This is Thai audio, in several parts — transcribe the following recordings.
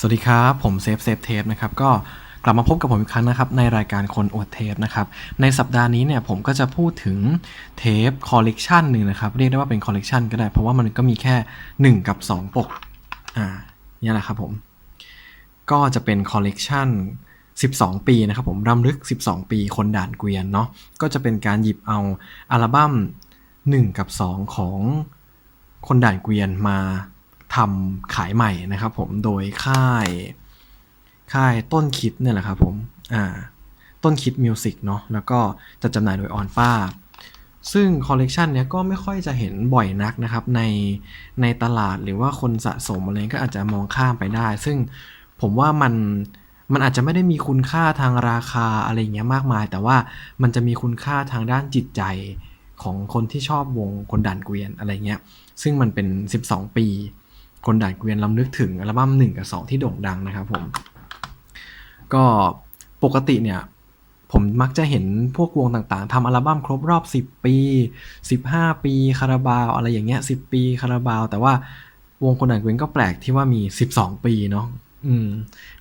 สวัสดีครับ ผมเซฟเซฟเทปนะครับก็กลับมาพบกับผมอีกครั้งนะครับในรายการคนอวดเทปนะครับในสัปดาห์นี้เนี่ยผมก็จะพูดถึงเทปคอลเลกชันหนึ่งนะครับเรียกได้ว่าเป็นคอลเลกชันก็ได้ เพราะว่ามันก็มีแค่ 1 กับ 2 ปกอ่านี่แหละครับผม ก็จะเป็นคอลเลกชัน12 ปีนะครับผมรำลึก 12 ปีคนด่านเกวียนเนาะก็จะเป็นการหยิบเอาอัลบั้ม 1 กับ 2 ของคนด่านเกวียนมา ทำขายใหม่นะครับผมโดยค่าย ค่ายต้นคิดเนี่ยแหละครับผมอ่าต้นคิดมิวสิกเนาะแล้วก็จะจำหน่ายโดยออนป้าซึ่งคอลเลกชันเนี้ยก็ไม่ค่อยจะเห็นบ่อยนักนะครับ ในในตลาดหรือว่าคนสะสมอะไรก็อาจจะมองข้ามไปได้ ซึ่งผมว่ามันมันอาจจะไม่ได้มีคุณค่าทางราคาอะไรเงี้ยมากมาย แต่ว่ามันจะมีคุณค่าทางด้านจิตใจของคนที่ชอบวงคนด่านเกวียนอะไรเงี้ย ซึ่งมันเป็น 12 ปี คนด่านเกวียนลำลึกถึงอัลบั้ม1กับ2 ที่โด่งดังนะครับผมก็ปกติเนี่ยผมมักจะเห็นพวกวงต่างๆทำอัลบั้มครบรอบ 10 ปี 15 ปีคาราบาว อะไรอย่างเงี้ย 10 ปีคาราบาว แต่ว่าวงคนด่านเกวียนก็แปลกที่ว่ามี 12 ปีเนาะอืม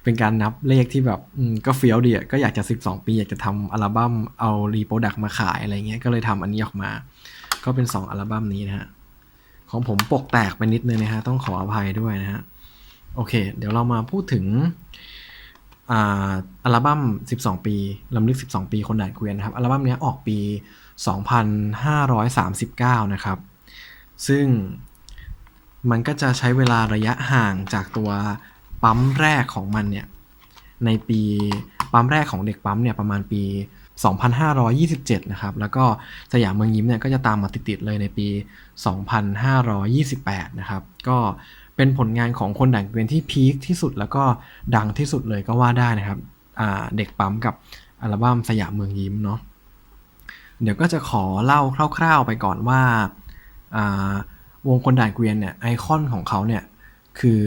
เป็นการนับเลขที่แบบอืมก็เฟี้ยวดีอะก็อยากจะ 12 ปี อยากจะทำอัลบั้มเอารีโปรดักต์มาขายอะไรเงี้ยก็เลยทำอันนี้ออกมา ก็เป็น 2 อัลบั้มนี้นะฮะ ของผมปกแตกไปนิดนึงนะฮะ ต้องขออภัยด้วยนะฮะ โอเค เดี๋ยวเรามาพูดถึงอัลบั้ม 12 ปีลำลึก 12 ปีคนด่านเกวียนนะครับ อัลบั้มนี้ออกปี 2539 นะครับ ซึ่งมันก็จะใช้เวลาระยะห่างจากตัวปั๊มแรกของมันเนี่ย ในปีปั๊มแรกของเด็กปั๊มเนี่ยประมาณปี 2527 นะครับ แล้วก็สยามเมืองยิ้มเนี่ยก็จะตามมาติดๆเลยในปี 2528 นะครับ ก็เป็นผลงานของคนด่านเกวียนที่พีคที่สุดแล้วก็ดังที่สุดเลยก็ว่าได้นะครับ เด็กปั๊มกับอัลบั้มสยามเมืองยิ้มเนาะ เดี๋ยวก็จะขอเล่าคร่าวๆไปก่อนว่าอ่าวงคนด่านเกวียนเนี่ยไอคอนของเขาเนี่ยคือ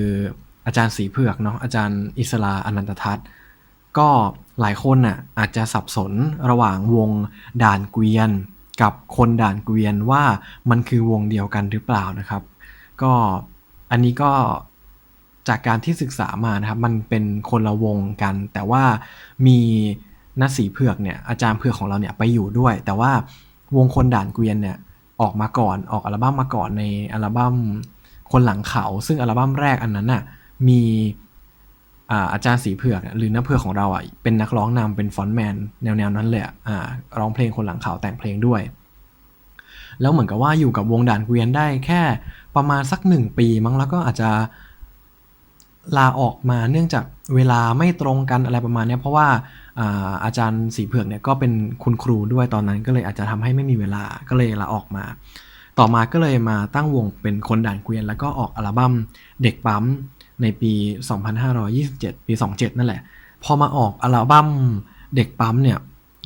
อาจารย์สีเผือกเนาะอาจารย์อิสลาอนันตทัศน์ก็ หลายคนน่ะอาจจะสับสนระหว่างวงด่านเกวียน กับคนด่านเกวียนว่ามันคือวงเดียวกันหรือเปล่านะครับ ก็อันนี้ก็จากการที่ศึกษามานะครับ มันเป็นคนละวงกัน แต่ว่ามีนัสีเผือกเนี่ยอาจารย์เผือกของเราเนี่ยไปอยู่ด้วย แต่ว่าวงคนด่านเกวียนเนี่ยออกมาก่อนออกอัลบั้มมาก่อนในอัลบั้มคนหลังเขา ซึ่งอัลบั้มแรกอันนั้นน่ะมี อาจารย์สีเผือกหรือน้าเผือกของเราอะเป็นนักร้องนำเป็นฟอนต์แมนแนวๆนั้นเลยอะอ่าร้องเพลงคนหลังเขาวแต่งเพลงด้วย แล้วเหมือนกับว่าอยู่กับวงด่านเกวียนได้แค่ประมาณสักหนึ่งปีมั้งแล้วก็อาจจะลาออกมาเนื่องจากเวลาไม่ตรงกันอะไรประมาณนี้เพราะว่าอาอาจารย์สีเผือกเนี่ยก็เป็นคุณครูด้วยตอนนั้นก็เลยอาจจะทำให้ไม่มีเวลาก็เลยลาออกมา ต่อมาก็เลยมาตั้งวงเป็นคนด่านเกวียน แล้วก็ออกอัลบั้มเด็กปั๊ม ในปี 2527 ปี 27 นั่นแหละ พอมาออกอัลบั้มเด็กปั๊มเนี่ย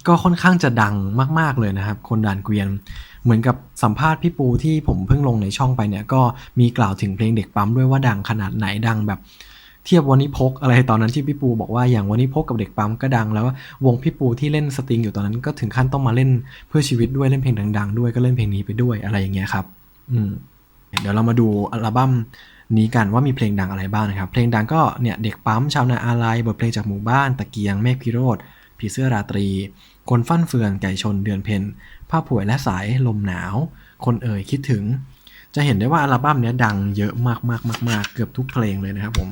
ก็ค่อนข้างจะดังมาก ๆ เลยนะครับ คนด่านเกวียน เหมือนกับสัมภาษณ์พี่ปูที่ผมเพิ่งลงในช่องไปเนี่ย ก็มีกล่าวถึงเพลงเด็กปั๊มด้วยว่าดังขนาดไหนดังแบบเทียบวันนี้พกอะไรตอนนั้นที่พี่ปูบอกว่าอย่างวันนี้พกกับเด็กปั๊มก็ดัง แล้ววงพี่ปูที่เล่นสตริงอยู่ตอนนั้นก็ถึงขั้นต้องมาเล่นเพื่อชีวิตด้วยเล่นเพลงดัง ๆ ด้วยก็เล่นเพลงนี้ไปด้วยอะไรอย่างเงี้ยครับ อืมเดี๋ยวเรามาดูอัลบั้ม นี้กันว่ามีเพลงดังอะไรบ้างนะครับ เพลงดังก็เนี่ยเด็กปั๊มชาวนาอาลัยบทเพลงจากหมู่บ้านตะเกียงเมฆพิโรธผีเสื้อราตรี คนฟั่นเฟือนไก่ชนเดือนเพ็ญผ้าผวยและสายลมหนาว คนเอ่ยคิดถึง จะเห็นได้ว่าอัลบั้มนี้ดังเยอะมากมากมากมากเกือบทุกเพลงเลยนะครับผม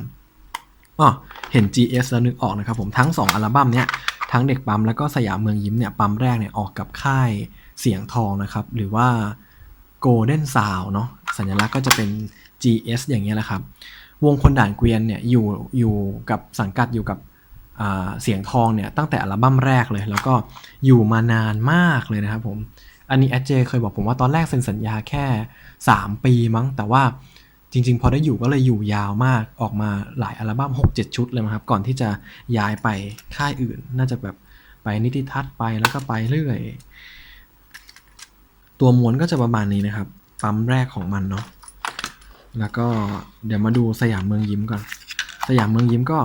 อ๋อเห็น GS แล้วนึกออกนะครับผมทั้ง 2 อัลบั้มเนี้ยทั้งเด็กปั๊มแล้วก็สยามเมืองยิ้มเนี่ยปั๊มแรกเนี่ยออกกับค่ายเสียงทองนะครับ หรือว่า Golden Sound เนาะสัญลักษณ์ก็จะเป็น GS อย่างเงี้ยแหละครับ วงคนด่านเกวียนเนี่ยอยู่อยู่กับสังกัดอยู่กับเสียงทองเนี่ยตั้งแต่อัลบั้มแรกเลย แล้วก็อยู่มานานมากเลยนะครับผมอันนี้แอดเจเคยบอกผมว่าตอนแรกเซ็นสัญญาแค่ 3 ปีมั้ง แต่ว่าจริง ๆ พอได้อยู่ก็เลยอยู่ยาวมากออกมาหลายอัลบั้ม 6-7 ชุดเลยมั้งครับก่อนที่จะย้ายไปค่ายอื่น น่าจะแบบไปนิติทัศน์ไปแล้วก็ไปเรื่อย ตัวม้วนก็จะประมาณนี้นะครับปั๊มแรกของมันเนาะ แล้วก็เดี๋ยวมาดูสยามเมืองยิ้มก่อน สยามเมืองยิ้มก็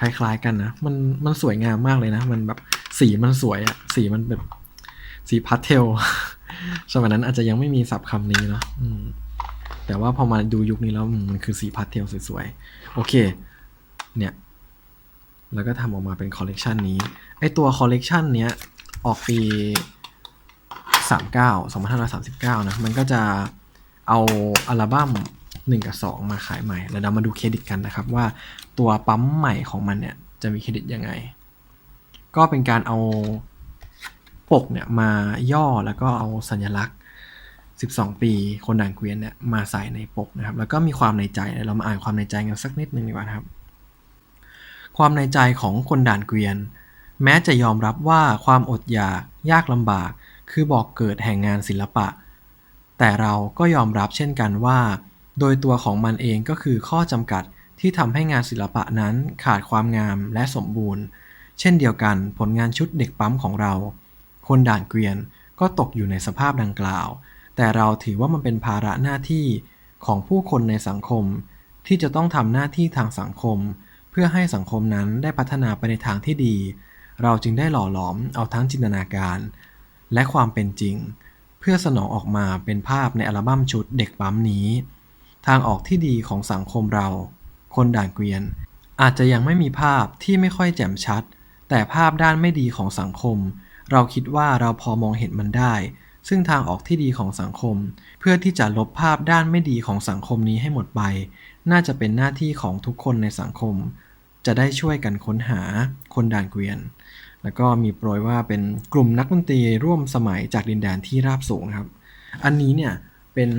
คล้าย ๆ กันนะ มันมันสวยงามมากเลยนะ มันแบบสีมันสวยอะสีมันแบบสีพาสเทล สมัยนั้นอาจจะยังไม่มีศัพท์คำนี้เนาะแต่ว่าพอมาดูยุคนี้แล้วมมันคือสีพาสเทลสวยๆ โอเค เนี่ย แล้วก็ทำออกมาเป็นคอลเลกชันนี้ ไอตัวคอลเลกชันเนี้ยออกปี39 2539 นะ มันก็จะเอาอัลบั้ม 1 กับ 2 มาขายใหม่แล้วเรามาดูเครดิตกันนะครับว่าตัวปั๊มใหม่ของมันเนี่ยจะมีเครดิตยังไง ก็เป็นการเอาปกเนี่ยมาย่อแล้วก็เอาสัญลักษณ์ 12 ปีคนด่านเกวียนเนี่ยมาใส่ในปกนะครับ แล้วก็มีความในใจเรามาอ่านความในใจกันสักนิดนึงดีกว่าครับ ความในใจของคนด่านเกวียน แม้จะยอมรับว่าความอดอยากยากลำบาก คือบอกเกิดแห่งงานศิลปะ แต่เราก็ยอมรับเช่นกันว่า โดยตัวของมันเองก็คือข้อจำกัดที่ทำให้งานศิลปะนั้นขาดความงามและสมบูรณ์ เช่นเดียวกันผลงานชุดเด็กปั๊มของเรา คนด่านเกวียนก็ตกอยู่ในสภาพดังกล่าว แต่เราถือว่ามันเป็นภาระหน้าที่ของผู้คนในสังคม ที่จะต้องทำหน้าที่ทางสังคม เพื่อให้สังคมนั้นได้พัฒนาไปในทางที่ดี เราจึงได้หล่อหลอมเอาทั้งจินตนาการ และความเป็นจริง เพื่อสนองออกมาเป็นภาพในอัลบั้มชุดเด็กปั๊มนี้ ทางออกที่ดีของสังคมเรา คนด่านเกวียน อาจจะยังไม่มีภาพที่ไม่ค่อยแจ่มชัด แต่ภาพด้านไม่ดีของสังคม เราคิดว่าเราพอมองเห็นมันได้ ซึ่งทางออกที่ดีของสังคม เพื่อที่จะลบภาพด้านไม่ดีของสังคมนี้ให้หมดไป น่าจะเป็นหน้าที่ของทุกคนในสังคม จะได้ช่วยกันค้นหาคนด่านเกวียน แล้วก็มีโปรยว่าเป็นกลุ่มนักดนตรีร่วมสมัยจากดินแดนที่ราบสูงครับ อันนี้เนี่ยเป็น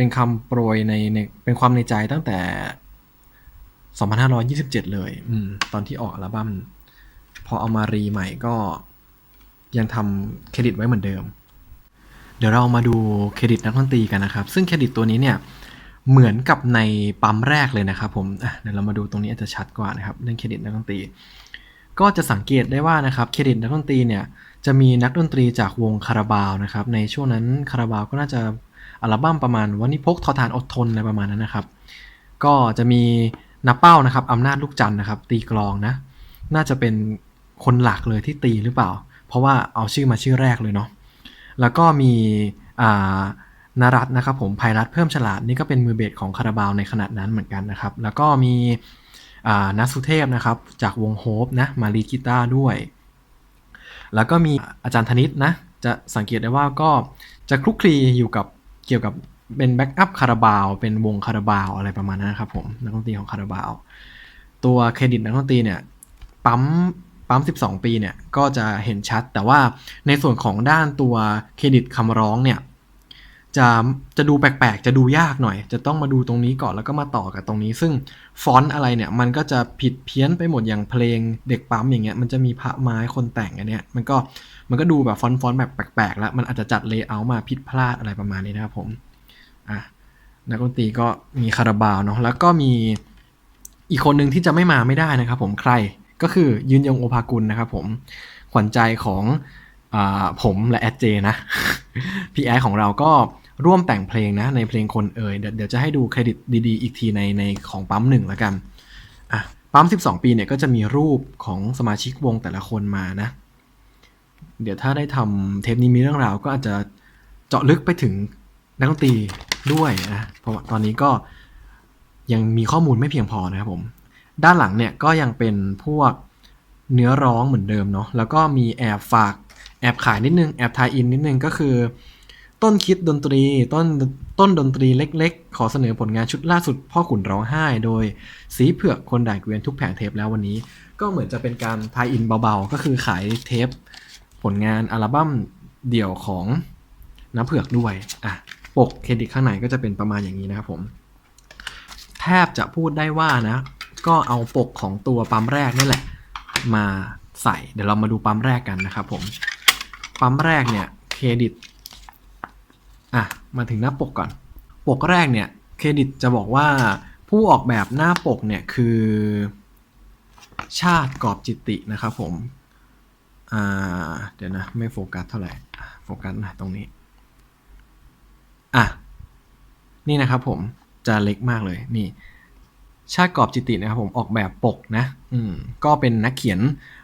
เป็นคำโปรยในในเป็นความในใจตั้งแต่ 2527 เลยอมตอนที่ออกอัลบั้มพอเอามารีใหม่ก็ยังทำเครดิตไว้เหมือนเดิม เดี๋ยวเรามาดูเครดิตนักดนตรีกันนะครับ ซึ่งเครดิตตัวนี้เนี่ยเหมือนกับในปั๊มแรกเลยนะครับผมอะเดี๋ยวเรามาดูตรงนี้อาจจะชัดกว่านะครับเรื่องเครดิตนักดนตรี ก็จะสังเกตได้ว่านะครับเครดิตนักดนตรีเนี่ยจะมีนักดนตรีจากวงคาราบาวนะครับในช่วงนั้นคาราบาวก็น่าจะ อัลบั้มประมาณวันนี้พกทอทานอดทนอะไรประมาณนั้นนะครับ ก็จะมีนับเป้านะครับอำนาจลูกจันนะครับ ตีกลองนะ น่าจะเป็นคนหลักเลยที่ตีหรือเปล่า เพราะว่าเอาชื่อมาชื่อแรกเลยเนาะแล้วก็มีนารัตนะครับผมภัยรัตเพิ่มฉลาดนี่ก็เป็นมือเบสของคาราบาวในขณะนั้นเหมือนกันนะครับ แล้วก็มีนัสุเทพนะครับจากวงโฮปนะมาลีกีตาร์ด้วย แล้วก็มีอาจารย์ธนิตนะจะสังเกตได้ว่าก็จะคลุกคลีอยู่กับ เกี่ยวกับเป็นแบ็กอัพคาราบาวเป็นวงคาราบาวอะไรประมาณนั้นครับผมนักดนตรีของคาราบาว ตัวเครดิตนักดนตรีเนี่ยปั๊มปั๊ม 12 ปีเนี่ยก็จะเห็นชัด แต่ว่าในส่วนของด้านตัวเครดิตคำร้องเนี่ยจะจะดูแปลกๆ จะดูยากหน่อย จะต้องมาดูตรงนี้ก่อนแล้วก็มาต่อกับตรงนี้ ซึ่งฟอนต์อะไรเนี่ยมันก็จะผิดเพี้ยนไปหมดอย่างเพลงเด็กปั๊มอย่างเงี้ยมันจะมีพระไม้คนแต่งอันเนี้ยมันก็ มันก็ดูแบบฟอนต์ฟอนต์แบบแปลกๆแล้ว มันอาจจะจัดเลเยอร์มาผิดพลาดอะไรประมาณนี้นะครับผมอะนักดนตรีก็มีคาราบาวเนาะแล้วก็มีอีกคนหนึ่งที่จะไม่มาไม่ได้นะครับผมใครก็คือยืนยงโอภากุลนะครับผมขวัญใจของอผมและแอดเจนะพี่แอดของเราก็ร่วมแต่งเพลงนะ ในเพลงคนเอ่ยเดี๋ยวจะให้ดูเครดิตดีๆ อีกทีในในของปั๊มหนึ่งแล้วกันอะปั๊ม 12 ปีเนี่ยก็จะมีรูปของสมาชิกวงแต่ละคนมานะ เดี๋ยวถ้าได้ทำเทปนี้มีเรื่องราวก็อาจจะเจาะลึกไปถึงนักดนตรีด้วยนะเพราะว่าตอนนี้ก็ยังมีข้อมูลไม่เพียงพอนะครับผม ด้านหลังเนี่ยก็ยังเป็นพวกเนื้อร้องเหมือนเดิมเนาะแล้วก็มีแอบฝากแอบขายนิดนึง แอบทายอินนิดนึงก็คือ ต้นคิดดนตรีต้นต้นดนตรีเล็กๆ ขอเสนอผลงานชุดล่าสุดพ่อขุนร้องไห้ โดยสีเผือกคนด่านเกวียนทุกแผงเทปแล้ววันนี้ ก็เหมือนจะเป็นการทายอินเบาๆ ก็คือขายเทป ผลงานอัลบั้มเดี่ยวของน้ำเผือกด้วยอะปกเครดิตข้างในก็จะเป็นประมาณอย่างนี้นะครับผม แทบจะพูดได้ว่านะ ก็เอาปกของตัวปั๊มแรกนี่แหละ มาใส่ เดี๋ยวเรามาดูปั๊มแรกกันนะครับผม ปั๊มแรกเนี่ยเครดิต อะ มาถึงหน้าปกก่อน ปกแรกเนี่ยเครดิตจะบอกว่าผู้ออกแบบหน้าปกเนี่ยคือ ชาติกอบจิตตินะครับผม อ่า เดี๋ยวนะ ไม่โฟกัสเท่าไหร่ โฟกัสนะตรงนี้ อะ นี่นะครับผม จะเล็กมากเลย นี่ ชาติกอบจิตินะครับผมออกแบบปกนะ อืม ก็เป็นนักเขียน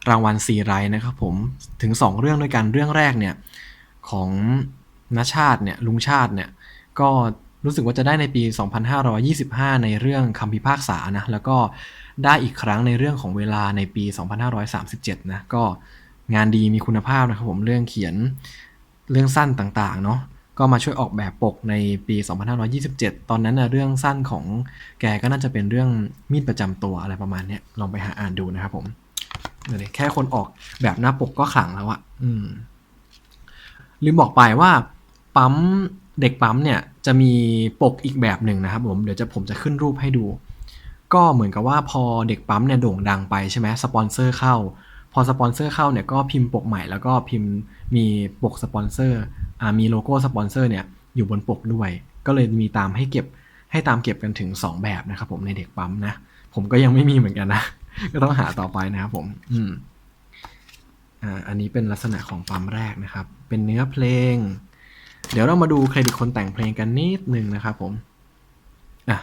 รางวัลซีไรนะครับผม ถึง 2 เรื่องด้วยกัน เรื่องแรกเนี่ย ของนชาติเนี่ย ลุงชาติเนี่ย ก็รู้สึกว่าจะได้ในปี 2525 ในเรื่องคำพิพากษานะ แล้วก็ได้อีกครั้งในเรื่องของเวลาในปี 2537 นะ ก็ งานดีมีคุณภาพนะครับผมเรื่องเขียนเรื่องสั้นต่างๆเนาะก็มาช่วยออกแบบปกในปี 2527 ตอนนั้นนะเรื่องสั้นของแกก็น่าจะเป็นเรื่องมีดประจำตัวอะไรประมาณเนี้ยลองไปหาอ่านดูนะครับผมเดี๋ยวแค่คนออกแบบหน้าปกก็ขลังแล้วอะอืมลืมบอกไปว่าปั๊มเด็กปั๊มเนี่ยจะมีปกอีกแบบหนึ่งนะครับผมเดี๋ยวจะผมจะขึ้นรูปให้ดู ก็เหมือนกับว่าพอเด็กปั๊มเนี่ยโด่งดังไปใช่ไหมสปอนเซอร์เข้า พอสปอนเซอร์เข้าเนี่ยก็พิมพ์ปกใหม่แล้วก็พิมพ์มีปกสปอนเซอร์อ่ามีโลโก้สปอนเซอร์เนี่ยอยู่บนปกด้วย ก็เลยมีตามให้เก็บให้ตามเก็บกันถึง 2 แบบนะครับผมในเด็กปั๊มนะ ผมก็ยังไม่มีเหมือนกันนะ ก็ต้องหาต่อไปนะครับผม อืมอ่าอันนี้เป็นลักษณะของปั๊มแรกนะครับ เป็นเนื้อเพลง เดี๋ยวเรามาดูเครดิตคนแต่งเพลงกันนิดนึงนะครับผม อะ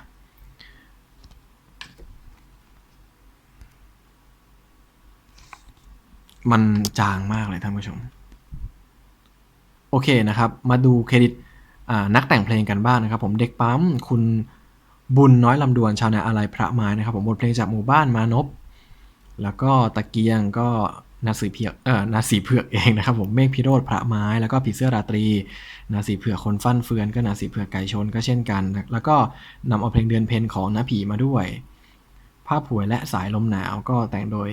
มันจางมากเลยท่านผู้ชม โอเคนะครับ มาดูเครดิตนักแต่งเพลงกันบ้างนะครับ ผมเด็กปั๊มคุณบุญน้อยลำดวนชาวนาอะไรพระไม้นะครับ ผมบทเพลงจากหมู่บ้านมานพแล้วก็ตะเกียงก็นาสีเผือกเออนาสีเผือกเองนะครับ ผมเมฆพิโรธพระไม้แล้วก็ผีเสื้อราตรี นาสีเผือกคนฟั่นเฟือนก็นาสีเผือกไก่ชนก็เช่นกัน แล้วก็นำเอาเพลงเดือนเพนของนาผีมาด้วย ภาพผวยและสายลมหนาวก็แต่งโดย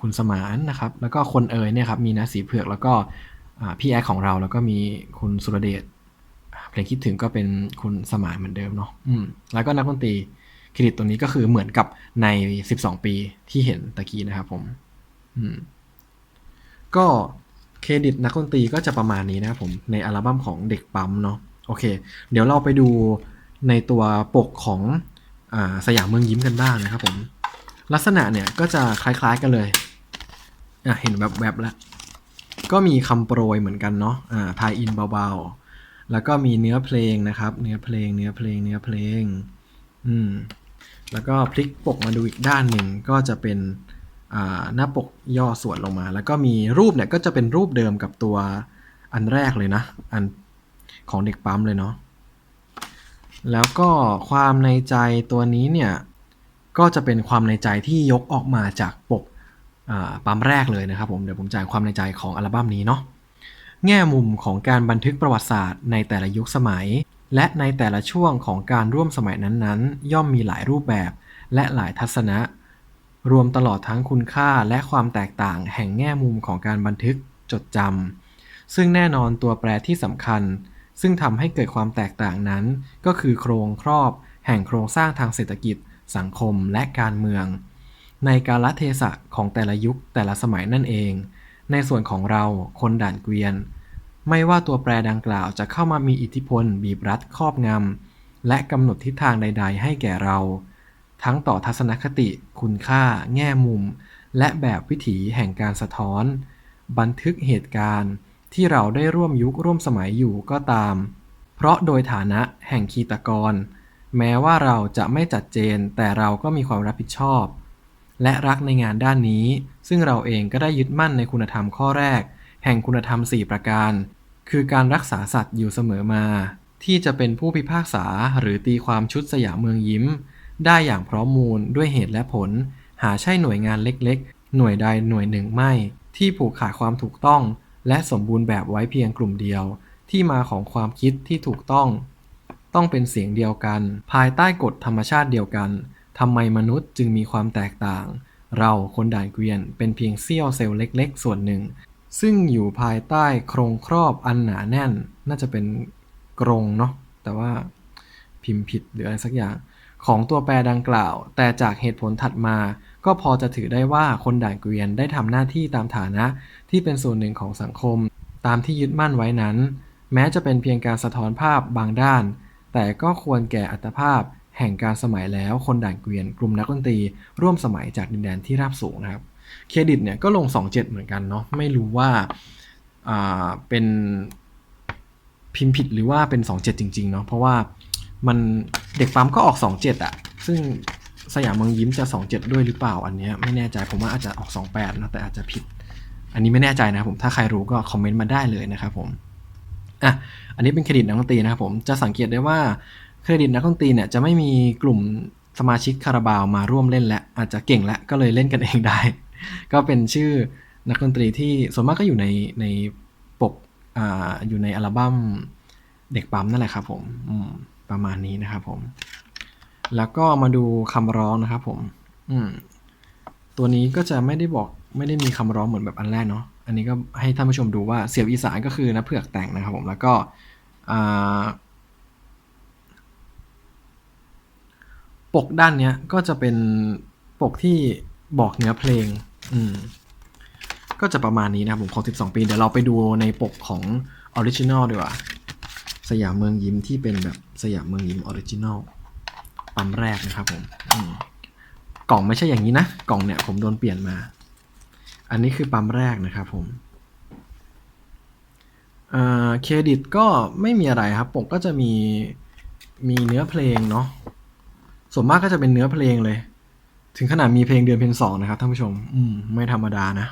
คุณสมานนะครับ แล้วก็คนเอ๋ยเนี่ยครับมีนาสีเผือกแล้วก็พี่แอคของเราแล้วก็มีคุณสุรเดชเพลงคิดถึงก็เป็นคุณสมานเหมือนเดิมเนาะอืมแล้วก็นักดนตรีเครดิตตัวนี้ก็คือเหมือนกับใน 12 ปีที่เห็นตะกี้นะครับผมอืมก็เครดิตนักดนตรีก็จะประมาณนี้นะครับผมในอัลบั้มของเด็กปั๊มเนาะโอเค เดี๋ยวเราไปดูในตัวปกของอสยามเมืองยิ้มกันบ้างนะครับผม ลักษณะเนี่ยก็จะคล้ายๆกันเลยอะเห็นแบบแบบแล้ว ก็มีคำโปรยเหมือนกันเนาะอ่าทายอินเบาๆ แล้วก็มีเนื้อเพลงนะครับ เนื้อเพลงเนื้อเพลงเนื้อเพลงอืมแล้วก็พลิกปกมาดูอีกด้านหนึ่งก็จะเป็นหน้าปกย่อส่วนลงมา แล้วก็มีรูปเนี่ยก็จะเป็นรูปเดิมกับตัวอันแรกเลยนะ อันของเด็กปั๊มเลยเนาะแล้วก็ความในใจตัวนี้เนี่ย ก็จะเป็นความในใจที่ยกออกมาจากปกปั๊มแรกเลยนะครับผมเดี๋ยวผมจ่ายความในใจของอัลบั้มนี้เนาะแง่มุมของการบันทึกประวัติศาสตร์ในแต่ละยุคสมัย และในแต่ละช่วงของการร่วมสมัยนั้นๆ ย่อมมีหลายรูปแบบและหลายทัศนะ รวมตลอดทั้งคุณค่าและความแตกต่างแห่งแง่มุมของการบันทึกจดจำซึ่งแน่นอนตัวแปรที่สำคัญ ซึ่งทำให้เกิดความแตกต่างนั้น ก็คือโครงครอบ แห่งโครงสร้างทางเศรษฐกิจ สังคมและการเมือง ในกาลเทศะของแต่ละยุคแต่ละสมัยนั่นเอง ในส่วนของเราคนด่านเกวียน ไม่ว่าตัวแปรดังกล่าวจะเข้ามามีอิทธิพล บีบรัดครอบงำและกำหนดทิศทางใด ๆ ให้แก่เรา ทั้งต่อทัศนคติ คุณค่า แง่มุม และแบบวิถีแห่งการสะท้อน บันทึกเหตุการณ์ที่เราได้ร่วมยุคร่วมสมัยอยู่ก็ตาม เพราะโดยฐานะแห่งคีตกร แม้ว่าเราจะไม่จัดเจน แต่เราก็มีความรับผิดชอบ และรักในงานด้านนี้ ซึ่งเราเองก็ได้ยึดมั่นในคุณธรรมข้อแรก แห่งคุณธรรม 4 ประการ คือการรักษาสัตว์อยู่เสมอมา ที่จะเป็นผู้พิพากษาหรือตีความชุดสยามเมืองยิ้ม ได้อย่างพร้อมมูลด้วยเหตุและผล หาใช่หน่วยงานเล็กๆ หน่วยใดหน่วยหนึ่งไม่ ที่ผูกขาดความถูกต้อง และสมบูรณ์แบบไว้เพียงกลุ่มเดียว ที่มาของความคิดที่ถูกต้อง ต้องเป็นเสียงเดียวกัน ภายใต้กฎธรรมชาติเดียวกันทำไมมนุษย์จึงมีความแตกต่าง เราคนด่านเกวียนเป็นเพียงเสี้ยวเซลล์เล็ก ๆ ส่วนหนึ่ง ซึ่งอยู่ภายใต้โครงครอบอันหนาแน่น น่าจะเป็นกรงเนาะแต่ว่าพิมพ์ผิดหรืออะไรสักอย่าง ของตัวแปรดังกล่าว แต่จากเหตุผลถัดมาก็พอจะถือได้ว่าคนด่านเกวียนได้ทำหน้าที่ตามฐานะที่เป็นส่วนหนึ่งของสังคม ตามที่ยึดมั่นไว้นั้น แม้จะเป็นเพียงการสะท้อนภาพบางด้าน แต่ก็ควรแก่อัตภาพแห่งการสมัยแล้วคนด่านเกวียนกลุ่มนักดนตรีร่วมสมัยจากดินแดนที่ราบสูงนะครับเครดิตเนี่ยก็ลง 27 เหมือนกันเนาะไม่รู้ว่าเป็นพิมพ์ผิดหรือว่าเป็น 27 จริงๆเนาะเพราะว่ามันเด็กปั๊มก็ออก 27อะซึ่งสยามเมืองยิ้มจะ 27 ด้วยหรือเปล่าอันเนี้ยไม่แน่ใจผมว่าอาจจะออก 28นะแต่อาจจะผิด อันนี้ไม่แน่ใจนะผมถ้าใครรู้ก็คอมเมนต์มาได้เลยนะครับผมอะ อันนี้เป็นเครดิตนักดนตรีนะครับผมจะสังเกตได้ว่าเครดิตนักดนตรีเนี่ยจะไม่มีกลุ่มสมาชิกคาราบาวมาร่วมเล่นและอาจจะเก่งและก็เลยเล่นกันเองได้ ก็เป็นชื่อนักดนตรีที่ส่วนมากก็อยู่ในในปกอ่าอยู่ในอัลบั้มเด็กปั๊มนั่นแหละครับผมอืมประมาณนี้นะครับผม แล้วก็มาดูคำร้องนะครับผม อืมตัวนี้ก็จะไม่ได้บอกไม่ได้มีคำร้องเหมือนแบบอันแรกเนาะ อันนี้ก็ให้ท่านผู้ชมดูว่าเสียงอีสานก็คือนะเผือกแต่งนะครับผมแล้วก็ปกด้านเนี้ยก็จะเป็นปกที่บอกเนื้อเพลง อืม ก็จะประมาณนี้นะครับผมของ 12 ปี เดี๋ยวเราไปดูในปกของออริจินอลดีกว่า สยามเมืองยิ้มที่เป็นแบบสยามเมืองยิ้มออริจินอลปั๊มแรกนะครับผมมกล่องไม่ใช่อย่างนี้นะ กล่องเนี่ยผมโดนเปลี่ยนมา อันนี้คือปั๊มแรกนะครับผมเครดิตก็ไม่มีอะไรครับ ปกก็จะมีมีเนื้อเพลงเนาะส่วนมากก็จะเป็นเนื้อเพลงเลย ถึงขนาดมีเพลงเดือนเพลงสองนะครับท่านผู้ชม อืม ไม่ธรรมดานะ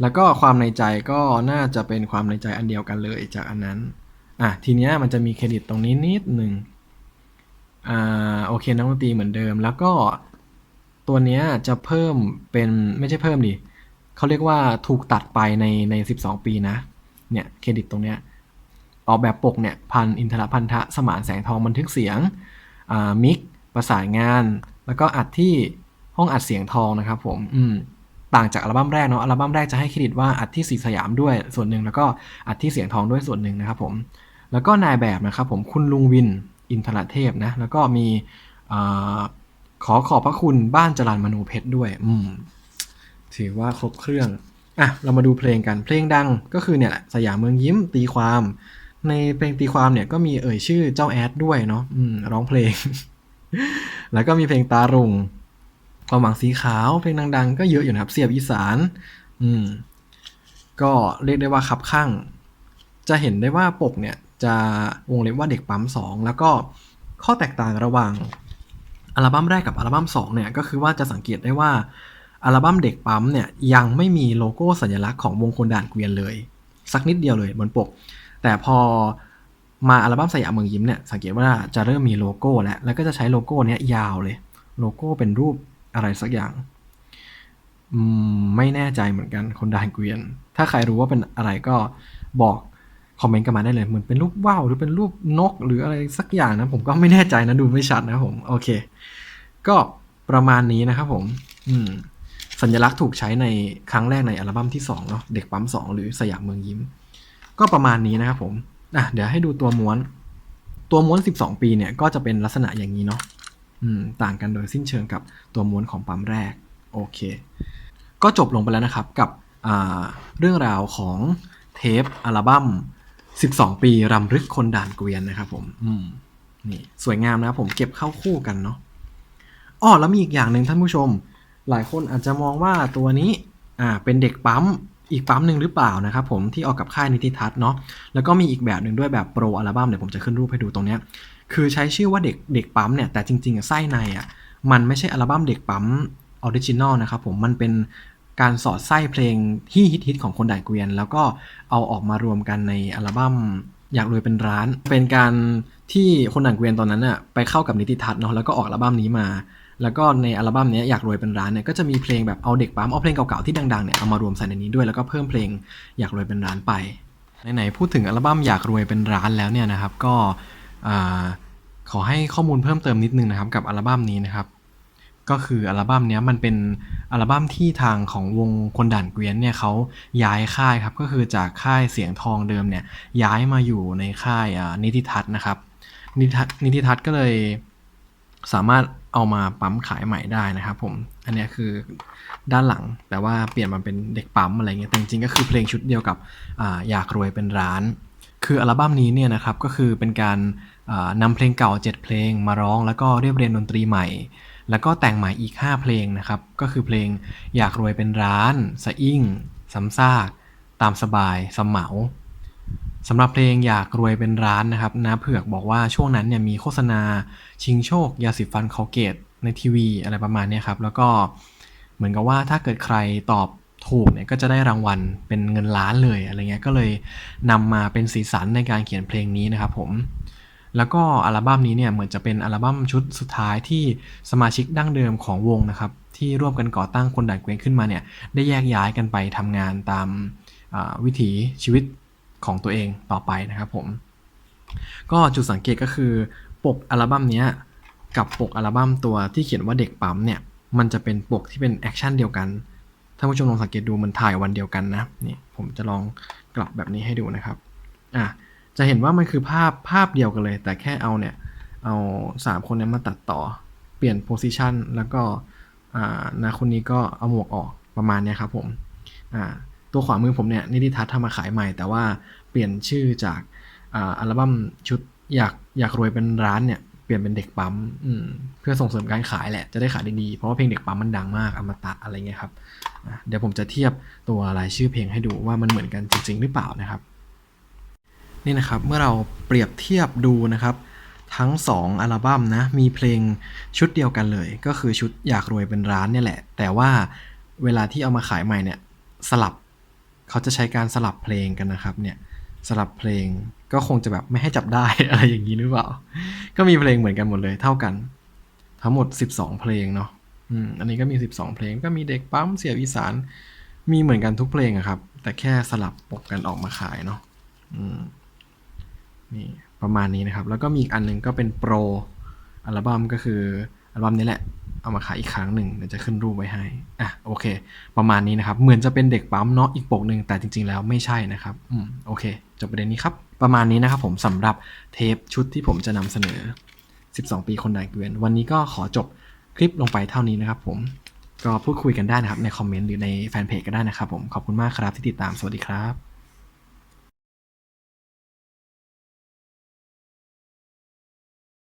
แล้วก็ความในใจก็น่าจะเป็นความในใจอันเดียวกันเลยจากอันนั้น อะ ทีเนี้ยมันจะมีเครดิตตรงนี้นิดหนึ่งอ่าโอเคนักดนตรีเหมือนเดิม แล้วก็ตัวเนี้ยจะเพิ่มเป็นไม่ใช่เพิ่มดิ เขาเรียกว่าถูกตัดไปในใน12 ปีนะ เนี่ยเครดิตตรงเนี้ยออกแบบปกเนี่ยพันอินทรพันธะสมานแสงทองบันทึกเสียงมิกประสานงาน แล้วก็อัดที่ห้องอัดเสียงทองนะครับผมอืมต่างจากอัลบั้มแรกเนาะอัลบั้มแรกจะให้เครดิตว่าอัดที่สีสยามด้วยส่วนหนึ่งแล้วก็อัดที่เสียงทองด้วยส่วนหนึ่งนะครับผมแล้วก็นายแบบนะครับผมคุณลุงวินอินทรเทพนะแล้วก็มีอขอขอบพระคุณบ้านจรันมโนเพชรด้วย อืม ถือว่าครบเครื่อง อะ เรามาดูเพลงกัน เพลงดังก็คือเนี่ยแหละสยามเมืองยิ้มตีความ ในเพลงตีความเนี่ยก็มีเอ่ยชื่อเจ้าแอดด้วยเนาะอืมร้องเพลง แล้วก็มีเพลงตารุงความหวังสีขาว เพลงดัง ๆ ก็เยอะอยู่นะครับ เสียบอีสาน อืม ก็เรียกได้ว่าคับข้าง จะเห็นได้ว่าปกเนี่ย จะวงเล็บว่าเด็กปั๊มสองแล้วก็ข้อแตกต่างระหว่างอัลบั้มแรกกับอัลบั้มสองเนี่ย ก็คือว่าจะสังเกตได้ว่า อัลบั้มเด็กปั๊มเนี่ยยังไม่มีโลโก้สัญลักษณ์ของวงคนด่านเกวียนเลย สักนิดเดียวเลยบนปก แต่พอมาอัลบั้มสยามเมืองยิ้มเนี่ยสังเกตว่าจะเริ่มมีโลโก้แล้ว แล้วก็จะใช้โลโก้เนี้ยยาวเลย โลโก้เป็นรูปอะไรสักอย่างไม่แน่ใจเหมือนกันคนด่านเกวียน ถ้าใครรู้ว่าเป็นอะไรก็บอกคอมเมนต์กันมาได้เลยเหมือนเป็นรูปว่าวหรือเป็นรูปนกหรืออะไรสักอย่างนะผมก็ไม่แน่ใจนะดูไม่ชัดนะผม โอเค ก็ประมาณนี้นะครับผม อืม สัญลักษณ์ถูกใช้ในครั้งแรกในอัลบั้มที่2เนาะเด็กปั๊ม 2 หรือสยามเมืองยิ้ม ก็ประมาณนี้นะครับผมอะเดี๋ยวให้ดูตัวม้วน ตัวม้วน 12 ปีเนี่ยก็จะเป็นลักษณะอย่างนี้เนาะอืมต่างกันโดยสิ้นเชิงกับตัวม้วนของปั๊มแรกโอเค ก็จบลงไปแล้วนะครับกับอ่าเรื่องราวของเทปอัลบั้ม 12 ปีรำลึกคนด่านเกวียนนะครับผมอืมนี่สวยงามนะครับผมเก็บเข้าคู่กันเนาะอ้อแล้วมีอีกอย่างหนึ่งท่านผู้ชม หลายคนอาจจะมองว่าตัวนี้อ่าเป็นเด็กปั๊มอีกปั๊มหนึ่งหรือเปล่านะครับผมที่ออกกับค่ายนิติทัศน์เนาะแล้วก็มีอีกแบบหนึ่งด้วยแบบโปรอัลบั้มเดี๋ยวผมจะขึ้นรูปให้ดูตรงเนี้ยคือใช้ชื่อว่าเด็กเด็กปั๊มเนี่ยแต่จริงๆอะไส้ในอะมันไม่ใช่อัลบั้มเด็กปั๊มออริจินอลนะครับผมมันเป็นการสอดไส้เพลงที่ฮิตๆของคนด่านเกวียน แล้วก็เอาออกมารวมกันในอัลบั้มอยากรวยเป็นร้าน เป็นการที่คนด่านเกวียนตอนนั้นน่ะไปเข้ากับนิติทัศน์เนาะแล้วก็ออกอัลบั้มนี้มา แล้วก็ในอัลบั้มนี้อยากรวยเป็นร้านเนี่ยก็จะมีเพลงแบบเอาเด็กปั๊มเอาเพลงเก่าๆที่ดังๆเนี่ยเอามารวมใส่ในนี้ด้วยแล้วก็เพิ่มเพลงอยากรวยเป็นร้านไปไหนๆพูดถึงอัลบั้มอยากรวยเป็นร้านแล้วเนี่ยนะครับก็ขอให้ข้อมูลเพิ่มเติมนิดนึงนะครับกับอัลบั้มนี้นะครับก็คืออัลบั้มนี้มันเป็นอัลบั้มที่ทางของวงคนด่านเกวียนเนี่ยเขาย้ายค่ายครับก็คือจากค่ายเสียงทองเดิมเนี่ยย้ายมาอยู่ในค่ายนิติทัศน์นะครับนิติทัศน์นิติทัศน์ก็เลยสามารถ เอามาปั๊มขายใหม่ได้นะครับผม อันนี้คือด้านหลังแต่ว่าเปลี่ยนมาเป็นเด็กปั๊มอะไรเงี้ยแต่จริงๆก็คือเพลงชุดเดียวกับออยากรวยเป็นร้าน คืออัลบั้มนี้เนี่ยนะครับก็คือเป็นการอ่านำเพลงเก่า 7 เพลงมาร้อง แล้วก็เรียบเรียงดนตรีใหม่ แล้วก็แต่งใหม่อีก 5 เพลงนะครับ ก็คือเพลงอยากรวยเป็นร้านสะอิ่งซ้ำซาก ตามสบายสำเหมาสำหรับเพลงอยากรวยเป็นร้านนะครับนาเผือกบอกว่าช่วงนั้นเนี่ยมีโฆษณา ชิงโชคยาสีฟันคอลเกตในทีวีอะไรประมาณนี้ครับ แล้วก็เหมือนกับว่าถ้าเกิดใครตอบถูกเนี่ยก็จะได้รางวัลเป็นเงินล้านเลยอะไรเงี้ยก็เลยนำมาเป็นสีสันในการเขียนเพลงนี้นะครับผม แล้วก็อัลบั้มนี้เนี่ยเหมือนจะเป็นอัลบั้มชุดสุดท้ายที่สมาชิกดั้งเดิมของวงนะครับ ที่ร่วมกันก่อตั้งคนดันเกวนขึ้นมาเนี่ยได้แยกย้ายกันไปทำงานตามวิถีชีวิตของตัวเองต่อไปนะครับผม ก็จุดสังเกตก็คือ ปกอัลบั้มเนี้ยกับปกอัลบั้มตัวที่เขียนว่าเด็กปั๊มเนี่ย มันจะเป็นปกที่เป็นแอคชั่นเดียวกัน ท่านผู้ชมลองสังเกตดูมันถ่ายวันเดียวกันนะ นี่ผมจะลองกลับแบบนี้ให้ดูนะครับ อะ จะเห็นว่ามันคือภาพภาพเดียวกันเลย แต่แค่เอาเนี่ย เอาสามคนนี้มาตัดต่อ เปลี่ยนโพซิชันแล้วก็ อ่านาคนนี้ก็เอาหมวกออกประมาณนี้ครับผม อ่า ตัวขวามือผมเนี่ยนิติทัศน์ทำมาขายใหม่ แต่ว่าเปลี่ยนชื่อจาก อ่า อัลบั้มชุด อยากอยากรวยเป็นร้านเนี่ยเปลี่ยนเป็นเด็กปั๊มอืมเพื่อส่งเสริมการขายแหละจะได้ขายด้ดีเพราะว่าเพลงเด็กปั๊มมันดังมากอมตะอะไรเงี้ยครับเดี๋ยวผมจะเทียบตัวรายชื่อเพลงให้ดูว่ามันเหมือนกันจริง ๆ หรือเปล่านะครับ นี่นะครับเมื่อเราเปรียบเทียบดูนะครับทั้ง 2 อัลบั้มนะมีเพลงชุดเดียวกันเลย ก็คือชุดอยากรวยเป็นร้านเนี่ยแหละ แต่ว่าเวลาที่เอามาขายใหม่เนี่ยสลับเขาจะใช้การสลับเพลงกันนะครับเนี่ย สลับเพลงก็คงจะแบบไม่ให้จับได้อะไรอย่างนี้หรือเปล่า ก็มีเพลงเหมือนกันหมดเลยเท่ากัน ทั้งหมด 12 เพลงเนาะอืมอันนี้ก็มี 12 เพลงก็มีเด็กปั๊มเสียบอีสาน มีเหมือนกันทุกเพลงอะครับ แต่แค่สลับปกกันออกมาขายเนาะอืมนี่ประมาณนี้นะครับ แล้วก็มีอีกอันหนึงก็เป็นโปรอัลบั้มก็คืออัลบั้มนี้แหละ เอามาขายอีกครั้งหนึ่งเดี๋ยวจะขึ้นรูปไว้ให้อะโอเค ประมาณนี้นะครับ เหมือนจะเป็นเด็กปั๊มเนาะอีกปกหนึ่งแต่จริง ๆ แล้วไม่ใช่นะครับอืมโอเคจบประเด็นนี้ครับ ประมาณนี้นะครับผมสำหรับเทปชุดที่ผมจะนำเสนอ 12 ปีคนดังเกวียน วันนี้ก็ขอจบคลิปลงไปเท่านี้นะครับ ผมก็พูดคุยกันได้นะครับในคอมเมนต์หรือในแฟนเพจก็ได้นะครับผมขอบคุณมากครับที่ติดตามสวัสดีครับ